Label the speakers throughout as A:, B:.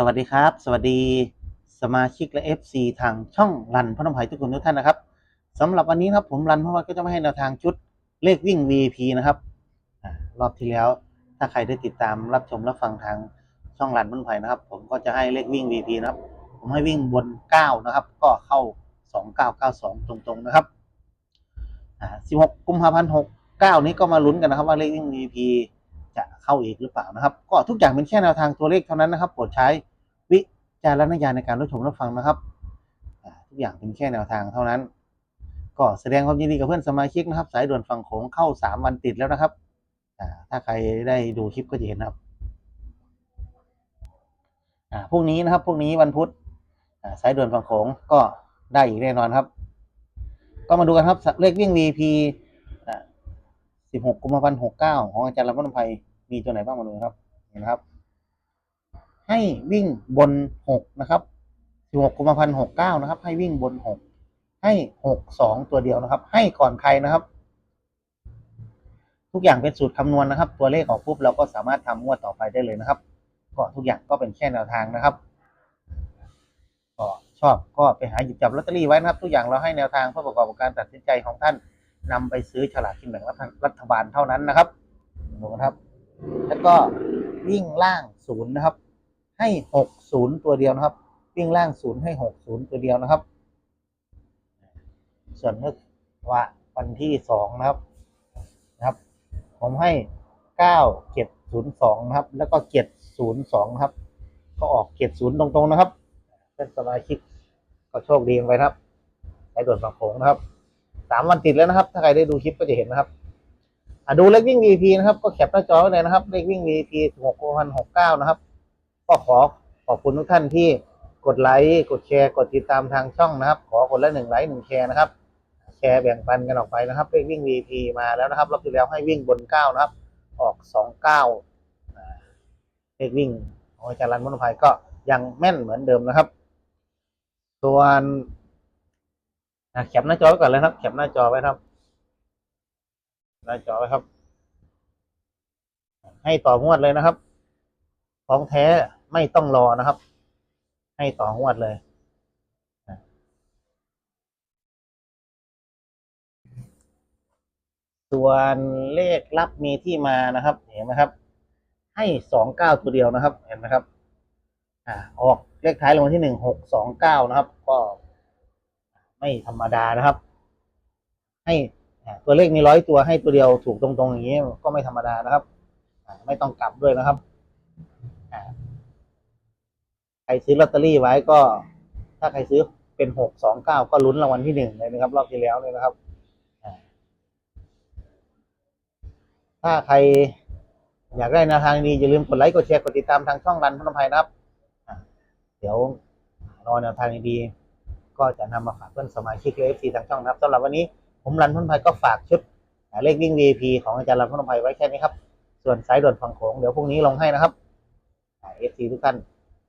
A: สวัสดีครับ สวัสดีสมาชิกและ FC ทางช่องรันพนมไผ่ทุกคนทุกท่านนะครับสำหรับวันนี้ครับผมรันพนมไผ่ก็จะมาให้แนวทางชุดเลขวิ่ง VP นะครับรอบที่แล้วถ้าใครได้ติดตามรับชมรับฟังทางช่องรันพนมไผ่นะครับ ผมก็จะให้เลขวิ่ง VP นะครับ ผมให้วิ่งบน 9 นะครับ ก็เข้า 2992 ตรงๆนะครับ16กุมภาพันธ์69 นี้ก็มาลุ้นกันนะครับว่าเลขวิ่ง VP จะเข้าอีกหรือเปล่านะครับ ก็ทุกอย่างเป็นแค่แนวทางตัวเลขเท่านั้นนะครับโปรดใช้วิจารณญาณในการรับชมรับฟังนะครับทุกอย่างเป็นแค่แนวทางเท่านั้น ก็แสดงความยินดีกับเพื่อนสมาชิกนะครับ สายด่วนฝั่งโขงเข้าสามวันติดแล้วนะครับถ้าใครได้ดูคลิปก็จะเห็นนะครับพรุ่งนี้นะครับพรุ่งนี้วันพุธสายด่วนฝั่งโขงก็ได้อีกแน่นอนครับ ก็มาดูกันครับเลขวิ่ง VP 16 กุมภาพันธ์ 69 ของอาจารย์ลำพนภัย มีตัวไหนบ้างมาดูครับเห็นะครับ ให้วิ่งบน6นะครับ16กุมภาพันธ์69นะครับ ให้วิ่งบน6ให้6 2ตัวเดียวนะครับ ให้ก่อนใครนะครับ ทุกอย่างเป็นสูตรคำนวณนะครับ ตัวเลขออกปุ๊บเราก็สามารถทำงวดต่อไปได้เลยนะครับ ก็ทุกอย่างก็เป็นแค่แนวทางนะครับก็ชอบก็ไปหาหยิบจับลอตเตอรี่ไว้นะครับ ทุกอย่างเราให้แนวทางเพื่อประกอบกับการตัดสินใจของท่านนำไปซื้อฉลากกินแบ่งรัฐบาลเท่านั้นนะครับดูนะครับ แล้วก็วิ่งล่างศูนย์นะครับ ให้หกศูนย์ตัวเดียวนะครับ วิ่งล่างศูนย์ให้หกศูนย์ตัวเดียวนะครับ ส่วนเมื่อว่าวันที่สองนะครับนะครับ ผมให้เก้าเจ็ดศูนย์สองนะครับ แล้วก็เจ็ดศูนย์สองครับ ก็ออกเจ็ดศูนย์ตรงๆนะครับเป็นสมาชิกก็โชคดีไปครับใช้ด่วนฝั่งโขงนะครับสามวันติดแล้วนะครับ ถ้าใครได้ดูคลิปก็จะเห็นนะครับ ดูเลขวิ่ง VP นะครับ ก็แคปหน้าจอไว้เลยนะครับ เลขวิ่ง VP 6 6 9นะครับ ก็ขอขอบคุณทุกท่านที่กดไลค์กดแชร์กดติดตามทางช่องนะครับ ขอคนละหนึ่งไลค์หนึ่งแชร์นะครับ แชร์แบ่งปันกันออกไปนะครับ เลขวิ่ง VP มาแล้วนะครับรอบที่แล้วให้วิ่งบน9นะครับ ออก2 9อ่าเลขวิ่งของอาจารย์รันมนุภัยก็ยังแม่นเหมือนเดิมนะครับ ส่วนแคปหน้าจอไว้ก่อนเลยครับแคปหน้าจอไว้ครับ หน้าจอไว้ครับ ให้ต่องวดเลยนะครับ ของแท้ไม่ต้องรอนะครับ ให้ต่องวดเลยส่วนเลขลับมีที่มานะครับ เห็นไหมครับ ให้สองเก้าตัวเดียวนะครับ เห็นไหมครับ อ่า ออกเลขท้ายรางวัลที่หนึ่งหกสองเก้านะครับ ก็ไม่ธรรมดานะครับ ให้ ตัวเลขมีร้อยตัวให้ตัวเดียวถูกตรงๆอย่างนี้ ก็ไม่ธรรมดานะครับไม่ต้องกลับด้วยนะครับใครซื้อลอตเตอรี่ไว้ก็ ถ้าใครซื้อเป็นหกสองเก้าก็ลุ้นรางวัลที่หนึ่งเลยนะครับ รอบที่แล้วเลยนะครับถ้าใครอยากได้แนวทางดีอย่าลืมกดไลค์กดแชร์กดติดตามทางช่องรันพนมไพรนะครับเดี๋ยวรอแนวทางดีก็จะนำมาฝากเพื่อนสมาชิกเลฟซีทางช่องนะครับสำหรับวันนี้ ผมรันพ้นภัยก็ฝากชุดเลขวิ่ง VIP ของอาจารย์รันพ้นภัยไว้แค่นี้ครับ ส่วนสายด่วนฝั่งโขงเดี๋ยวพรุ่งนี้ลงให้นะครับเอฟซีทุกท่าน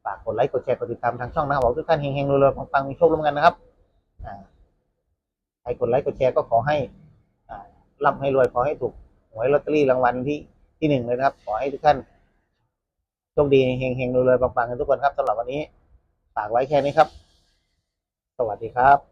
A: ฝากกดไลค์กดแชร์กดติดตามทางช่องนะครับบอกทุกท่านเฮงๆรวยๆปังๆมีโชคร่วมกันนะครับอ่าใครกดไลค์กดแชร์ก็ขอให้ร่ำให้รวยขอให้ถูกหวยลอตเตอรี่รางวัลที่ที่หนึ่งเลยนะครับ ขอให้ทุกท่านโชคดีเฮงๆรวยๆปังๆกันทุกคนครับสำหรับวันนี้ฝากไว้แค่นี้ครับ สวัสดีครับ